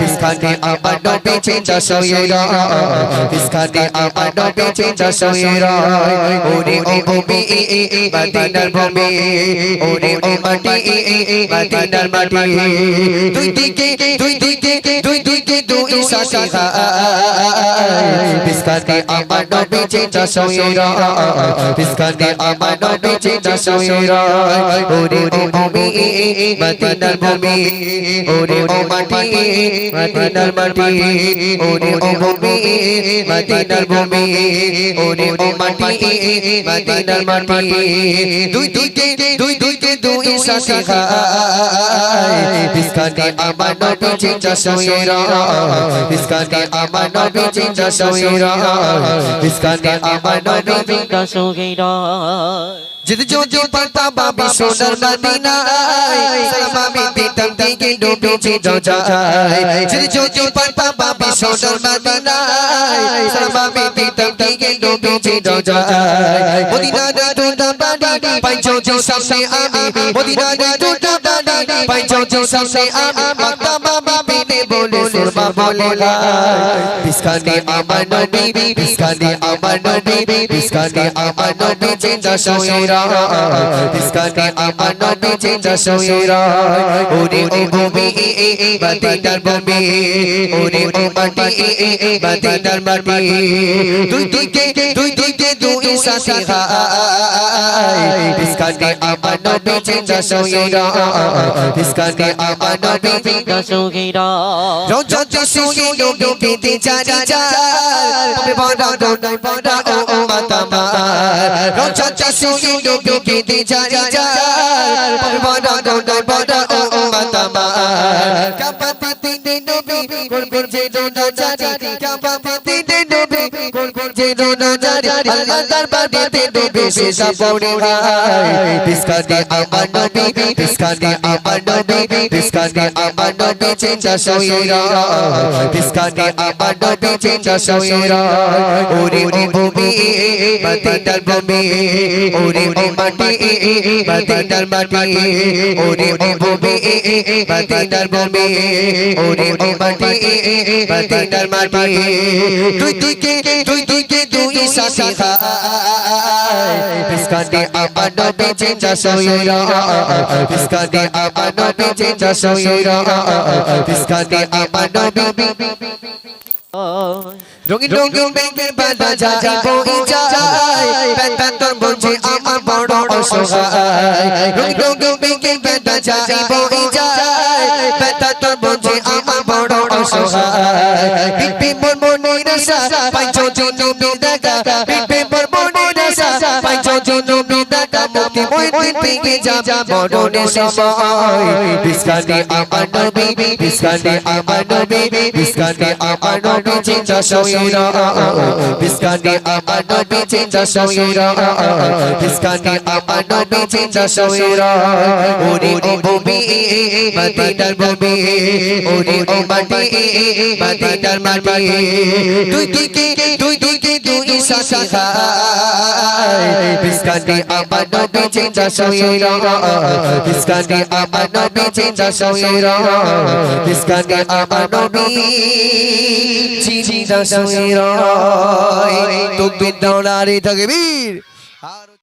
বিস্কানে আমার নবী চেঞ্জা সয়েরা বিস্কানে আমার নবী চেঞ্জা সয়েরা ওরে ও ভূমি মদিনার ভূমি ওরে ও মাটি মদিনার মাটি দুই দিকে দুই দিকে দুই দিকে দুই শাসা খায় বিস্কানে আমার নবী চেঞ্জা সয়েরা বিস্কানে আমার নবী চেঞ্জা সয়েরা ওরে ও ভূমি মদিনার ভূমি ওরে ও মাটি মদিনার মাটি ওরে ও ভূমি মদিনার ভূমি ওরে ও মাটি মদিনার মাটি দুই দুই দিকে দুই শাসা খায় বিস্কানে আমার নবী চেঞ্জা সয়েরা বিস্কানে আমার নবী চেঞ্জা সয়েরা বিস্কানে আমার নবী যদি যদি পাতা বাবি সোনার মদিনায় সালাম আমি দিতাম দিকে ডুবেছে জজায় যদি যদি পাতা বাবি সোনার মদিনায় সালাম আমি দিতাম দিকে ডুবেছে জজায় মদিনার দুটা বাড়ি পাইছো যে সামনে আমি মদিনার দুটা বাড়ি পাইছো যে সামনে আমি মাতা বাবা সুরমা বলে বিস্কানে আমার নবী বিস্কানে আমার নবী বিস্কানে আমার নবী চেঞ্জা সয়েরা। বিস্কানে আমার নবী চেঞ্জা সয়েরা। ওরে ও ভূমি মদিনার ভূমি ওরে ও মাটি মদিনার মাটি দুই দিকে দুই দিকে দুই সাথে খায় বিস্কানে আমার নবী চেঞ্জা সয়েরা বিস্কানে আমার নবী রোজতে শুনি লোকে পেতে জানি যার তবে বড় দোনাই বড় ও ও মাতামার রোজতে শুনি লোকে পেতে জানি যার তবে বড় দোনাই বড় ও ও মাতামার কাপাতে তিনে নবী করবে যে দোনা জানি কাপাতে তিনে নবী করবে যে দোনা জানি আল্লাহ দরবারে নবী শেষা পড়ে ভাই বিস্কানে আমার নবী বিস্কানে আমার নবী বিস্কানে আমার নবী চেঞ্জা সয়েরা বিস্কানে আমার নবী চেঞ্জা সয়েরা ওরে ও ভূমি মদিনার ভূমি ওরে ও মাটি মদিনার মাটি ওরে ও ভূমি মদিনার ভূমি ওরে ও মাটি মদিনার মাটি দুই দিকে দুই দিকে দুই শাসা খায় বিস্কানে আমার নবী চেঞ্জা সয়েরা বিস্কানে আমার নবী চেঞ্জা সয়েরা বিস্কানে আমার নবী রঙিন রঙিন বেগের বাধা যায় বই যায় বেতা তোর বলছে আমার বড় অসহায় রঙিন রঙিন বেগের বাধা যায় বই যায় বেতা তোর বলছে আমার বড় অসহায় বিপি মোর মনের আশা পাইছো জন্য বিদাকা বিপি মোর বিদাকা মুক্তি পেয়ে যাব মরণের সময়। বিস্কানে আমার নবী বিস্কানে আমার নবী বিস্কানে আমার নবী চিন্তা সয়রা বিস্কানে আমার নবী চিন্তা সয়রা বিস্কানে আমার নবী চিন্তা সয়রা ওরে ও ভূমি মদিনার ভূমি, ওরে ও মাটি মদিনার মাটি। দুই দিকে দুই দিকে দুই শাসা বিস্কানে আমার নবী চিন্তা সয়রা বিস্কানে আমার নবী চিন্তা সয়রা বিস্কানে আমার নবী চিন্তা সয়রা তো বিদ্যানারী থাকবীর আর